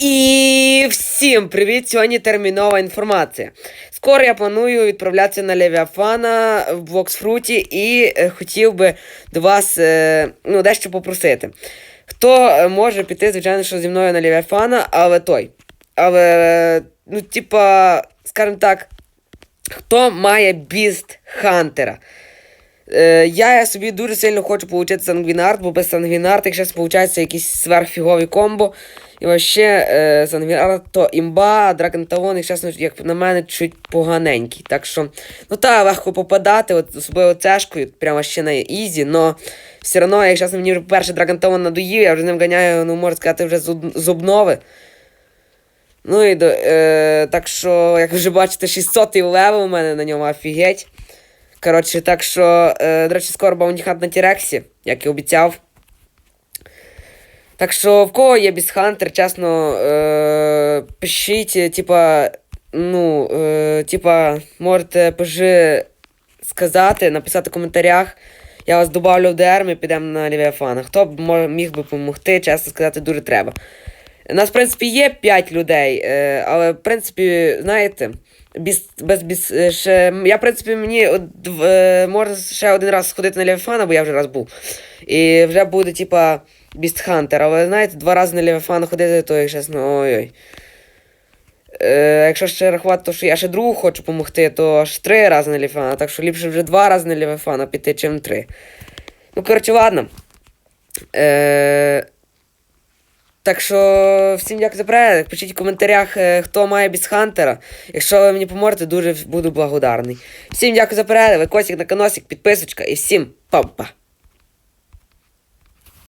І всім привіт! Сьогодні термінова інформація. Скоро я планую відправлятися на Левіафана в Боксфруті і е, хотів би до вас е, ну, дещо попросити. Хто е, може піти, звичайно, що зі мною на Левіафана, але той. Але, ну, типа, скажімо так, хто має біст Хантера? Е, я собі дуже сильно хочу отримати сангвінарт, бо без сангвінарта, якщо виходить якісь сверхфігові комбо. І вообще е, сангвінарт то імба, Драгон Талон, якщо чесно, як на мене, чуть поганенький. Так що, ну та, легко попадати, от, особливо цешкою, прямо ще на ізі, но все одно, якщо чесно, мені вже перший Драгон Талон надоїв, я вже ним ганяю, ну можна сказати, вже з, обнови. Ну і е, так що, як вже бачите, 600 левел у мене на ньому офігеть. Коротше, так що, е, до речі, скоро баундіхант на Тірексі, як і обіцяв. Так що, в кого є Бісхантер, чесно, е, пишіть, типа, ну, е, типа, можете пиши сказати, написати в коментарях. Я вас добавлю в ДР, ми підемо на Лівіафана. Хто б міг би допомогти, чесно сказати, дуже треба. Нас, в принципі, є 5 людей, е, але, в принципі, знаєте, без, без, без, е, ще, я, в принципі, мені е, можна ще один раз сходити на Левіафана, бо я вже раз був. І вже буде, типа, Біст Хантер. Але знаєте, два рази на Левіафана ходити, то, як чесно, ой-ой. Е, якщо ще рахувати, то що я ще другу хочу допомогти, то аж три рази на Левіафана. Так що ліпше вже два рази на Левіафана піти, чим три. Ну, коротше, ладно. Е, так що всім дякую за перегляд. Пишіть в коментарях, е, хто має Бісхантера. Якщо ви мені поможете, дуже буду благодарний. Всім дякую за перегляд. косик на каносик, підписочка і всім па-па.